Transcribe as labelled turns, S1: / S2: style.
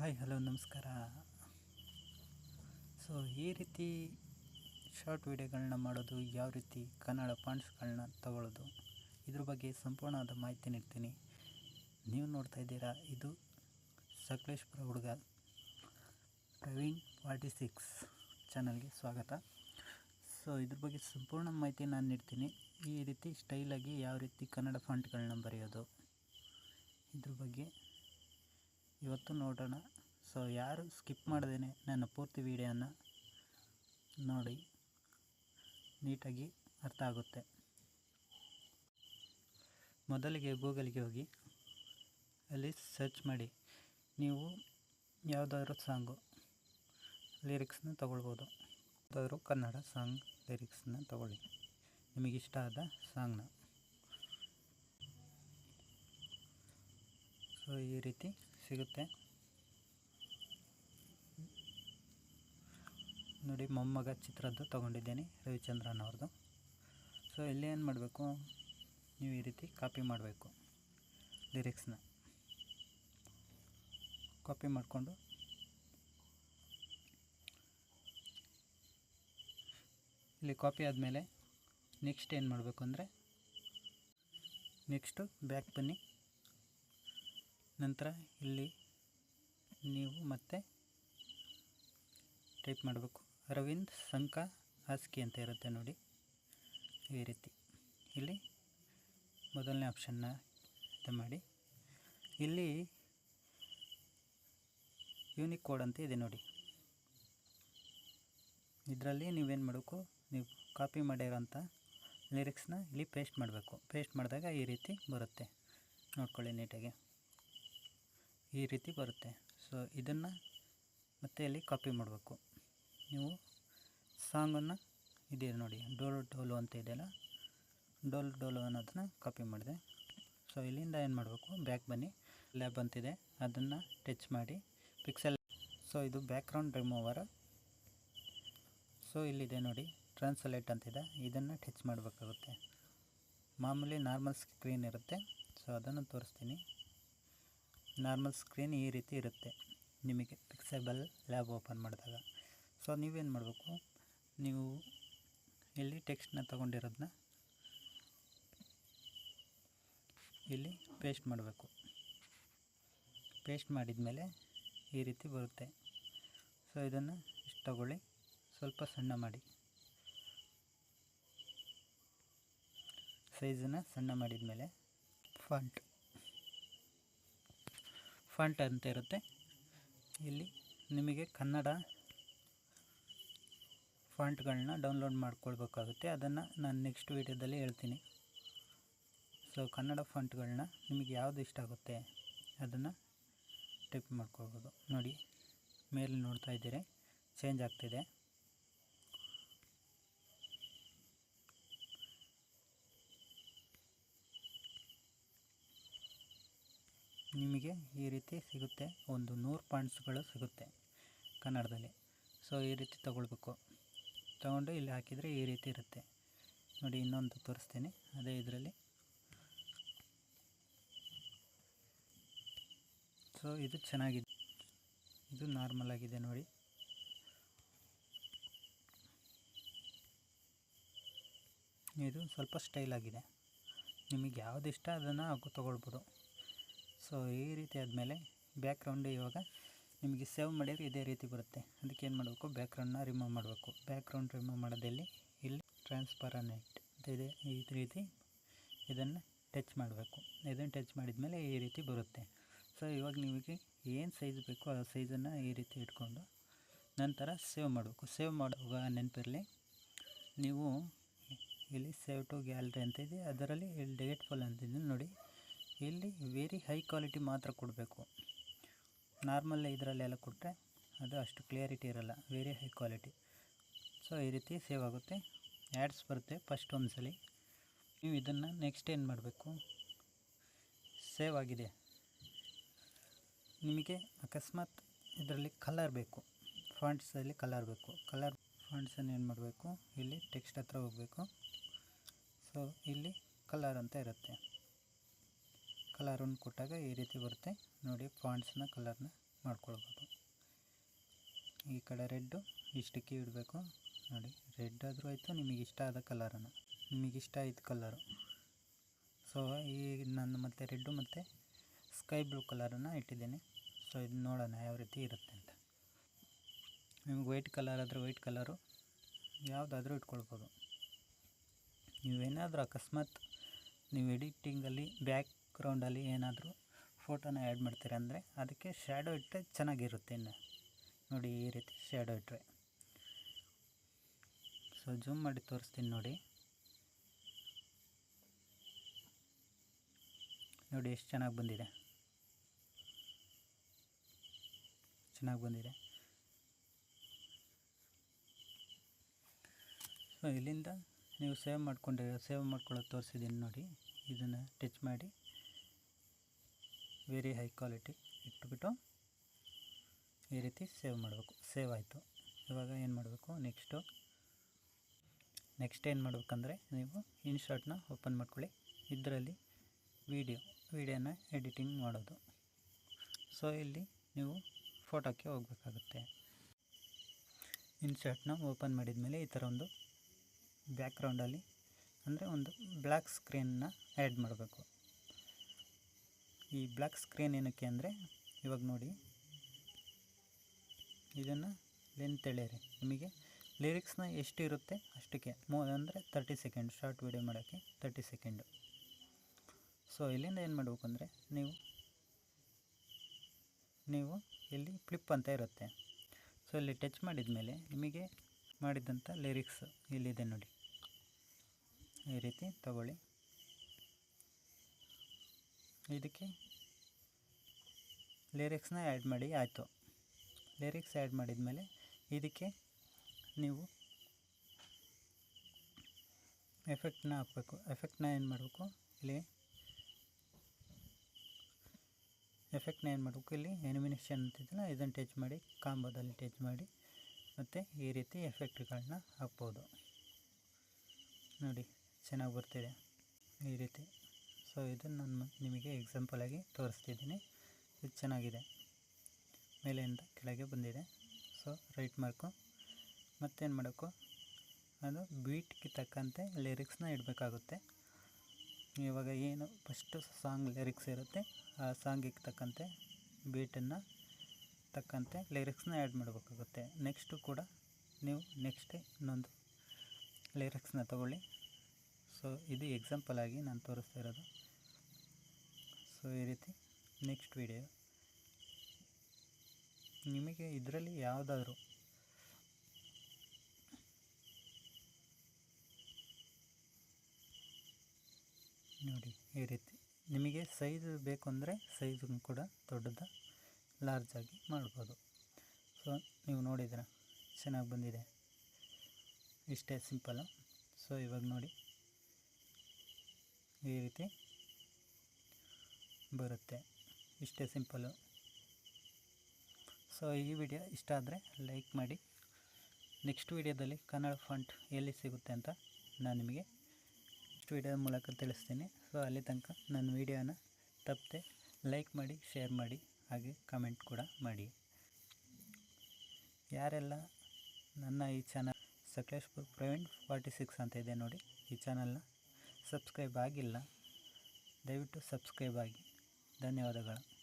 S1: Hi, hello, ನಮಸ್ಕಾರ. So ಈ ರೀತಿ ಶಾರ್ಟ್ ವಿಡಿಯೋಗಳನ್ನ ಮಾಡೋದು, ಯಾವ ರೀತಿ ಕನ್ನಡ ಪಾಂಡ್ಸ್ಗಳನ್ನ ತಗೊಳ್ಳೋದು ಇದ್ರ ಬಗ್ಗೆ ಸಂಪೂರ್ಣವಾದ ಮಾಹಿತಿ ನೀಡ್ತೀನಿ. ನೀವು ನೋಡ್ತಾ ಇದ್ದೀರಾ, ಇದು ಸಕಲೇಶ್ಪುರ ಹುಡುಗ ಪ್ರವೀಣ್ ಫಾರ್ಟಿ ಸಿಕ್ಸ್ ಚಾನಲ್ಗೆ ಸ್ವಾಗತ. ಸೊ ಇದ್ರ ಬಗ್ಗೆ ಸಂಪೂರ್ಣ ಮಾಹಿತಿ ನಾನು ನೀಡ್ತೀನಿ. ಈ ರೀತಿ ಸ್ಟೈಲಾಗಿ ಯಾವ ರೀತಿ ಕನ್ನಡ ಫಾಂಟ್ಗಳನ್ನ ಬರೆಯೋದು, ಇದ್ರ ಬಗ್ಗೆ ಇವತ್ತು ನೋಡೋಣ. ಸೊ ಯಾರು ಸ್ಕಿಪ್ ಮಾಡ್ದೇ ನನ್ನ ಪೂರ್ತಿ ವಿಡಿಯೋನ ನೋಡಿ. ನೀಟಾಗಿ ಅರ್ಥ ಆಗುತ್ತೆ. ಮೊದಲಿಗೆ ಗೂಗಲ್ಗೆ ಹೋಗಿ. ಅಲ್ಲಿ ಸರ್ಚ್ ಮಾಡಿ. ನೀವು ಯಾವುದಾದ್ರು ಸಾಂಗು ಲಿರಿಕ್ಸ್ನ ತೊಗೊಳ್ಬೋದು. ಯಾವುದಾದ್ರು ಕನ್ನಡ ಸಾಂಗ್ ಲಿರಿಕ್ಸ್ನ ತಗೊಳ್ಳಿ. ನಿಮಗಿಷ್ಟ ಆದ ಸಾಂಗ್ನ. ಸೊ ಈ ರೀತಿ ಸಿಗುತ್ತೆ. ನೋಡಿ, ಮೊಮ್ಮಗ ಚಿತ್ರದ್ದು ತೊಗೊಂಡಿದ್ದೇನೆ ರವಿಚಂದ್ರನ್ ಅವ್ರದ್ದು ಸೊ ಇಲ್ಲಿ ಏನು ಮಾಡಬೇಕು? ನೀವು ಈ ರೀತಿ ಕಾಪಿ ಮಾಡಬೇಕು ಲಿರಿಕ್ಸ್ನ ಕಾಪಿ ಮಾಡಿಕೊಂಡು. ಇಲ್ಲಿ ಕಾಪಿ ಆದಮೇಲೆ ನೆಕ್ಸ್ಟ್ ಏನು ಮಾಡಬೇಕು ಅಂದರೆ ನೆಕ್ಸ್ಟು ಬ್ಯಾಕ್ ಬನ್ನಿ. ನಂತರ ಇಲ್ಲಿ ನೀವು ಮತ್ತೆ ಟೈಪ್ ಮಾಡಬೇಕು. ಅರವಿಂದ್ ಸಂಕ ಹಾಸ್ಕಿ ಅಂತ ಇರುತ್ತೆ ನೋಡಿ. ಈ ರೀತಿ. ಇಲ್ಲಿ ಮೊದಲನೇ ಆಪ್ಷನ್ನ ಇದು ಮಾಡಿ. ಇಲ್ಲಿ ಯೂನಿಕ್ ಕೋಡ್ ಅಂತ ಇದೆ ನೋಡಿ. ಇದರಲ್ಲಿ ನೀವೇನು ಮಾಡಬೇಕು? ನೀವು ಕಾಪಿ ಮಾಡಿರೋಂಥ ಲಿರಿಕ್ಸ್ನ ಇಲ್ಲಿ ಪೇಸ್ಟ್ ಮಾಡಬೇಕು. ಪೇಸ್ಟ್ ಮಾಡಿದಾಗ ಈ ರೀತಿ ಬರುತ್ತೆ. ನೋಡ್ಕೊಳ್ಳಿ ನೀಟಾಗಿ ಈ ರೀತಿ ಬರುತ್ತೆ. ಸೊ ಇದನ್ನು ಮತ್ತೆ ಇಲ್ಲಿ ಕಾಪಿ ಮಾಡಬೇಕು. ನೀವು ಸಾಂಗನ್ನು ಇದೆ ನೋಡಿ, ಡೋಲು ಡೋಲು ಅಂತ ಇದೆಯಲ್ಲ, ಡೋಲು ಡೋಲು ಅನ್ನೋದನ್ನು ಕಾಪಿ ಮಾಡಿದೆ. ಸೊ ಇಲ್ಲಿಂದ ಏನು ಮಾಡಬೇಕು? ಬ್ಯಾಕ್ ಬನ್ನಿ. ಲ್ಯಾಬ್ ಅಂತಿದೆ. ಅದನ್ನು ಟಚ್ ಮಾಡಿ ಪಿಕ್ಸೆಲ್ ಸೊ ಇದು ಬ್ಯಾಕ್ಗ್ರೌಂಡ್ ರಿಮೂವರ್ ಸೊ ಇಲ್ಲಿದೆ ನೋಡಿ ಟ್ರಾನ್ಸ್ಲೇಟ್ ಅಂತಿದೆ. ಇದನ್ನು ಟಚ್ ಮಾಡಬೇಕಾಗುತ್ತೆ. ಮಾಮೂಲಿ ನಾರ್ಮಲ್ ಸ್ಕ್ರೀನ್ ಇರುತ್ತೆ. ಸೊ ಅದನ್ನು ತೋರಿಸ್ತೀನಿ. ನಾರ್ಮಲ್ ಸ್ಕ್ರೀನ್ ಈ ರೀತಿ ಇರುತ್ತೆ ನಿಮಗೆ ಪಿಕ್ಸೆಬಲ್ ಲ್ಯಾಬ್ ಓಪನ್ ಮಾಡಿದಾಗ. ಸೊ ನೀವೇನು ಮಾಡಬೇಕು? ನೀವು ಇಲ್ಲಿ ಟೆಕ್ಸ್ಟ್ನ ತೊಗೊಂಡಿರೋದನ್ನ ಇಲ್ಲಿ ಪೇಸ್ಟ್ ಮಾಡಬೇಕು. ಪೇಸ್ಟ್ ಮಾಡಿದ ಮೇಲೆ ಈ ರೀತಿ ಬರುತ್ತೆ. ಸೊ ಇದನ್ನು ಇಷ್ಟು ತಗೊಳ್ಳಿ ಸ್ವಲ್ಪ ಸಣ್ಣ ಮಾಡಿ. ಸೈಜನ್ನು ಸಣ್ಣ ಮಾಡಿದ ಮೇಲೆ ಫಾಂಟ್. ಫಾಂಟ್ ಅಂತ ಇರುತ್ತೆ. ಇಲ್ಲಿ ನಿಮಗೆ ಕನ್ನಡ ಫಂಟ್ಗಳನ್ನ ಡೌನ್ಲೋಡ್ ಮಾಡ್ಕೊಳ್ಬೇಕಾಗುತ್ತೆ. ಅದನ್ನು ನಾನು ನೆಕ್ಸ್ಟ್ ವೀಡಿಯೋದಲ್ಲಿ ಹೇಳ್ತೀನಿ. ಸೊ ಕನ್ನಡ ಫಂಟ್ಗಳನ್ನ ನಿಮಗೆ ಯಾವುದು ಇಷ್ಟ ಆಗುತ್ತೆ ಅದನ್ನು ಟೈಪ್ ಮಾಡ್ಕೊಳ್ಬೋದು. ನೋಡಿ, ಮೇಲೆ ನೋಡ್ತಾ ಇದ್ದೀರಿ. ಚೇಂಜ್ ಆಗ್ತಿದೆ. ನಿಮಗೆ ಈ ರೀತಿ ಸಿಗುತ್ತೆ, ಒಂದು ನೂರು ಪಾಯಿಂಟ್ಸ್ಗಳು ಸಿಗುತ್ತೆ ಕನ್ನಡದಲ್ಲಿ. ಸೊ ಈ ರೀತಿ ತೊಗೊಳ್ಬೇಕು. ತೊಗೊಂಡು ಇಲ್ಲಿ ಹಾಕಿದರೆ ಈ ರೀತಿ ಇರುತ್ತೆ. ನೋಡಿ, ಇನ್ನೊಂದು ತೋರಿಸ್ತೀನಿ. ಅದೇ ಇದರಲ್ಲಿ. ಸೊ ಇದು ಚೆನ್ನಾಗಿದೆ. ಇದು ನಾರ್ಮಲ್ ಆಗಿದೆ ನೋಡಿ. ಇದು ಸ್ವಲ್ಪ ಸ್ಟೈಲ್ ಆಗಿದೆ. ನಿಮಗೆ ಯಾವ್ದು ಇಷ್ಟ ಅದನ್ನು ಹಾಕು, ತೊಗೊಳ್ಬೋದು. ಸೊ ಈ ರೀತಿ ಆದಮೇಲೆ ಬ್ಯಾಕ್ಗ್ರೌಂಡ್ ಇವಾಗ ನಿಮಗೆ ಸೇವ್ ಮಾಡಿದರೆ ಇದೇ ರೀತಿ ಬರುತ್ತೆ. ಅದಕ್ಕೆ ಏನು ಮಾಡಬೇಕು? ಬ್ಯಾಕ್ಗ್ರೌಂಡನ್ನ ರಿಮೂವ್ ಮಾಡಬೇಕು. ಬ್ಯಾಕ್ಗ್ರೌಂಡ್ ರಿಮೂವ್ ಮಾಡೋದಲ್ಲಿ? ಇಲ್ಲಿ ಟ್ರಾನ್ಸ್ಪರನೆಟ್ ಅಂತ ಇದೆ ಈ ರೀತಿ ಇದನ್ನು ಟಚ್ ಮಾಡಬೇಕು. ಇದನ್ನು ಟಚ್ ಮಾಡಿದ ಮೇಲೆ ಈ ರೀತಿ ಬರುತ್ತೆ. ಸೊ ಇವಾಗ ನಿಮಗೆ ಏನು ಸೈಜ್ ಬೇಕೋ ಆ ಸೈಜನ್ನು ಈ ರೀತಿ ಇಟ್ಕೊಂಡು ನಂತರ ಸೇವ್ ಮಾಡಬೇಕು. ಸೇವ್ ಮಾಡುವಾಗ ನೆನಪಿರಲಿ, ನೀವು ಇಲ್ಲಿ ಸೇವ್ ಟು ಗ್ಯಾಲರಿ ಅಂತ ಇದೆ. ಅದರಲ್ಲಿ ಇಲ್ಲಿ ಡೇಟ್ ಫಾಲ್ ಅಂತಿದ್ದೀನಿ ನೋಡಿ ಇಲ್ಲಿ ವೆರಿ ಹೈ ಕ್ವಾಲಿಟಿ ಮಾತ್ರ ಕೊಡಬೇಕು. ನಾರ್ಮಲ್ ಇದರಲ್ಲೆಲ್ಲ ಕೊಟ್ಟರೆ ಅದು ಅಷ್ಟು ಕ್ಲಿಯರಿಟಿ ಇರಲ್ಲ ವೆರಿ ಹೈ ಕ್ವಾಲಿಟಿ ಸೊ ಈ ರೀತಿ ಸೇವ್ ಆಗುತ್ತೆ. ಆ್ಯಡ್ಸ್ ಬರುತ್ತೆ ಫಸ್ಟ್ ಒಂದ್ಸಲಿ ನೀವು ಇದನ್ನು ನೆಕ್ಸ್ಟ್ ಏನು ಮಾಡಬೇಕು? ಸೇವ್ ಆಗಿದೆ. ನಿಮಗೆ ಅಕಸ್ಮಾತ್ ಇದರಲ್ಲಿ ಕಲರ್ ಬೇಕು. ಫಾಂಟ್ಸಲ್ಲಿ ಕಲರ್ ಬೇಕು. ಕಲರ್ ಫಾಂಟ್ಸನ್ನು ಏನು ಮಾಡಬೇಕು? ಇಲ್ಲಿ ಟೆಕ್ಸ್ಟ್ ಹತ್ರ ಹೋಗಬೇಕು. ಸೊ ಇಲ್ಲಿ ಕಲರ್ ಅಂತ ಇರುತ್ತೆ. ಕಲರನ್ನು ಕೊಟ್ಟಾಗ ಈ ರೀತಿ ಬರುತ್ತೆ. ನೋಡಿ, ಫಾಂಟ್ಸ್ನ ಕಲರ್ನ ಮಾಡ್ಕೊಳ್ಬೋದು. ಈ ಕಡೆ ರೆಡ್ಡು ಇಷ್ಟಕ್ಕೆ ಇಡಬೇಕು. ನೋಡಿ, ರೆಡ್ ಆದರೂ ಆಯಿತು, ನಿಮಗೆ ಇಷ್ಟ ಆದ ಕಲರನ್ನು. ನಿಮಗೆ ಇಷ್ಟ ಆಯ್ತು ಕಲರು. ಸೊ ಈ ನಾನು ಮತ್ತು ರೆಡ್ಡು ಮತ್ತು ಸ್ಕೈ ಬ್ಲೂ ಕಲರನ್ನು ಇಟ್ಟಿದ್ದೀನಿ. ಸೊ ಇದು ನೋಡೋಣ ಯಾವ ರೀತಿ ಇರುತ್ತೆ ಅಂತ. ನಿಮ್ಗೆ ವೈಟ್ ಕಲರ್ ಆದರೆ ವೈಟ್ ಕಲರು, ಯಾವುದಾದ್ರೂ ಇಟ್ಕೊಳ್ಬೋದು. ನೀವೇನಾದರೂ ಅಕಸ್ಮಾತ್ ನೀವು ಎಡಿಟಿಂಗಲ್ಲಿ ಬ್ಯಾಕ್ ಗ್ರೌಂಡಲ್ಲಿ ಏನಾದರೂ ಫೋಟೋನ ಆ್ಯಡ್ ಮಾಡ್ತೀರ ಅಂದರೆ ಅದಕ್ಕೆ ಶ್ಯಾಡೋ ಇಟ್ಟರೆ ಚೆನ್ನಾಗಿರುತ್ತೆ ಇನ್ನು. ನೋಡಿ ಈ ರೀತಿ ಶ್ಯಾಡೋ ಇಟ್ಟರೆ ಸೊ ಜೂಮ್ ಮಾಡಿ ತೋರಿಸ್ತೀನಿ ನೋಡಿ. ನೋಡಿ ಎಷ್ಟು ಚೆನ್ನಾಗಿ ಬಂದಿದೆ. ಚೆನ್ನಾಗಿ ಬಂದಿದೆ. ಸೊ ಇಲ್ಲಿಂದ ನೀವು ಸೇವ್ ಮಾಡ್ಕೊಂಡಿರೋ ಸೇವ್ ಮಾಡ್ಕೊಳ್ಳೋದು ತೋರಿಸಿದ್ದೀನಿ ನೋಡಿ. ಇದನ್ನು ಟಚ್ ಮಾಡಿ. ವೆರಿ ಹೈ ಕ್ವಾಲಿಟಿ ಇಟ್ಬಿಟ್ಟು ಈ ರೀತಿ ಸೇವ್ ಮಾಡಬೇಕು. ಸೇವ್ ಆಯಿತು. ಇವಾಗ ಏನು ಮಾಡಬೇಕು? ನೆಕ್ಸ್ಟು ನೆಕ್ಸ್ಟ್ ಏನು ಮಾಡಬೇಕಂದ್ರೆ ನೀವು ಇನ್ಶಾರ್ಟ್ನ ಓಪನ್ ಮಾಡ್ಕೊಳ್ಳಿ. ಇದರಲ್ಲಿ ವೀಡಿಯೋ ವೀಡಿಯೋನ ಎಡಿಟಿಂಗ್ ಮಾಡೋದು. ಸೊ ಇಲ್ಲಿ ನೀವು ಫೋಟೋಕ್ಕೆ ಹೋಗಬೇಕಾಗುತ್ತೆ. ಇನ್ಶಾಟ್ನ ಓಪನ್ ಮಾಡಿದ ಮೇಲೆ ಈ ಥರ ಒಂದು ಬ್ಯಾಕ್ಗ್ರೌಂಡಲ್ಲಿ ಅಂದರೆ ಒಂದು ಬ್ಲ್ಯಾಕ್ ಸ್ಕ್ರೀನ್ನ ಆ್ಯಡ್ ಮಾಡಬೇಕು. ಈ ಬ್ಲ್ಯಾಕ್ ಸ್ಕ್ರೀನ್ ಏನಕ್ಕೆ ಅಂದರೆ, ಇವಾಗ ನೋಡಿ. ಇದನ್ನು ಲೆಂತ್ ಎಳೆಯಿರಿ. ನಿಮಗೆ ಲಿರಿಕ್ಸ್ನ ಎಷ್ಟು ಇರುತ್ತೆ ಅಷ್ಟಕ್ಕೆ. ಮೂ, ಅಂದರೆ ತರ್ಟಿ ಸೆಕೆಂಡ್ ಶಾರ್ಟ್ ವಿಡಿಯೋ ಮಾಡೋಕ್ಕೆ ತರ್ಟಿ ಸೆಕೆಂಡು ಸೊ ಇಲ್ಲಿಂದ ಏನು ಮಾಡಬೇಕು ಅಂದರೆ, ನೀವು ನೀವು ಇಲ್ಲಿ ಫ್ಲಿಪ್ ಅಂತ ಇರುತ್ತೆ. ಸೊ ಇಲ್ಲಿ ಟಚ್ ಮಾಡಿದ ಮೇಲೆ ನಿಮಗೆ ಮಾಡಿದಂಥ ಲಿರಿಕ್ಸ್ ಇಲ್ಲಿದೆ ನೋಡಿ. ಈ ರೀತಿ ತಗೊಳ್ಳಿ. ಇದಕ್ಕೆ ಲಿರಿಕ್ಸ್ನ ಆ್ಯಡ್ ಮಾಡಿ, ಆಯಿತು. ಲಿರಿಕ್ಸ್ ಆ್ಯಡ್ ಮಾಡಿದ ಮೇಲೆ ಇದಕ್ಕೆ ನೀವು ಎಫೆಕ್ಟ್ನ ಹಾಕಬೇಕು. ಎಫೆಕ್ಟ್ನ ಏನು ಮಾಡಬೇಕು? ಇಲ್ಲಿ ಎಫೆಕ್ಟ್ನ ಏನು ಮಾಡಬೇಕು? ಇಲ್ಲಿ ಎನಿಮಿನೇಷನ್ ಅಂತಿದ್ದಲ್ಲ ಇದನ್ನು ಟಚ್ ಮಾಡಿ, ಕಾಂಬೋದಲ್ಲಿ ಟಚ್ ಮಾಡಿ, ಮತ್ತು ಈ ರೀತಿ ಎಫೆಕ್ಟ್ಗಳನ್ನ ಹಾಕ್ಬೋದು. ನೋಡಿ, ಚೆನ್ನಾಗಿ ಬರ್ತಿದೆ. ಈ ರೀತಿ. ಸೊ ಇದನ್ನು ನಾನು ನಿಮಗೆ ಎಕ್ಸಾಂಪಲಾಗಿ ತೋರಿಸ್ತಿದ್ದೀನಿ. ಇದು ಚೆನ್ನಾಗಿದೆ. ಮೇಲೆಯಿಂದ ಕೆಳಗೆ ಬಂದಿದೆ. ಸೊ ರೈಟ್ ಮಾರ್ಕು ಮತ್ತೇನು ಮಾಡಬೇಕು ಅದು ಬೀಟ್ಗೆ ತಕ್ಕಂತೆ ಲಿರಿಕ್ಸ್ನ ಇಡಬೇಕಾಗುತ್ತೆ. ಇವಾಗ ಏನು ಫಸ್ಟು ಸಾಂಗ್ ಲಿರಿಕ್ಸ್ ಇರುತ್ತೆ, ಆ ಸಾಂಗಿಗೆ ತಕ್ಕಂತೆ ಬೀಟನ್ನು ತಕ್ಕಂತೆ ಲಿರಿಕ್ಸ್ನ ಆ್ಯಡ್ ಮಾಡಬೇಕಾಗುತ್ತೆ. ನೆಕ್ಸ್ಟು ಕೂಡ ನೀವು ನೆಕ್ಸ್ಟ್ ಇನ್ನೊಂದು ಲಿರಿಕ್ಸ್ನ ತಗೊಳ್ಳಿ. ಸೊ ಇದು ಎಕ್ಸಾಂಪಲ್ ಆಗಿ ನಾನು ತೋರಿಸ್ತಾ ಇರೋದು. ಸೊ ಈ ರೀತಿ ನೆಕ್ಸ್ಟ್ ವಿಡಿಯೋ ನಿಮಗೆ ಇದರಲ್ಲಿ ಯಾವುದಾದ್ರೂ ನೋಡಿ, ಈ ರೀತಿ ನಿಮಗೆ ಸೈಜ್ ಬೇಕು ಅಂದರೆ ಸೈಜ್ ಕೂಡ ದೊಡ್ಡದ ಲಾರ್ಜ್ ಆಗಿ ಮಾಡ್ಬೋದು. ಸೊ ನೀವು ನೋಡಿದ್ರೆ ಚೆನ್ನಾಗಿ ಬಂದಿದೆ. ಇಷ್ಟೇ ಸಿಂಪಲ್ಲು ಸೊ ಇವಾಗ ನೋಡಿ. ಈ ರೀತಿ ಬರುತ್ತೆ. ಇಷ್ಟೇ ಸಿಂಪಲ್ಲು ಸೊ ಈ ವಿಡಿಯೋ ಇಷ್ಟ ಆದರೆ ಲೈಕ್ ಮಾಡಿ. ನೆಕ್ಸ್ಟ್ ವಿಡಿಯೋದಲ್ಲಿ ಕನ್ನಡ ಫಂಟ್ ಎಲ್ಲಿ ಸಿಗುತ್ತೆ ಅಂತ ನಾನು ನಿಮಗೆ ನೆಕ್ಸ್ಟ್ ವಿಡಿಯೋ ಮೂಲಕ ತಿಳಿಸ್ತೀನಿ. ಸೊ ಅಲ್ಲಿ ತನಕ ನನ್ನ ವಿಡಿಯೋನ ತಪ್ಪದೆ ಲೈಕ್ ಮಾಡಿ ಶೇರ್ ಮಾಡಿ, ಹಾಗೆ ಕಮೆಂಟ್ ಕೂಡ ಮಾಡಿ. ಯಾರೆಲ್ಲ ನನ್ನ ಈ channel Sakleshpur Praveen forty six ಅಂತ ಇದೆ ನೋಡಿ, ಈ ಚಾನಲ್ನ ಸಬ್ಸ್ಕ್ರೈಬ್ ಆಗಿಲ್ಲ ದಯವಿಟ್ಟು ಸಬ್ಸ್ಕ್ರೈಬ್ ಆಗಿ. ಧನ್ಯವಾದಗಳು.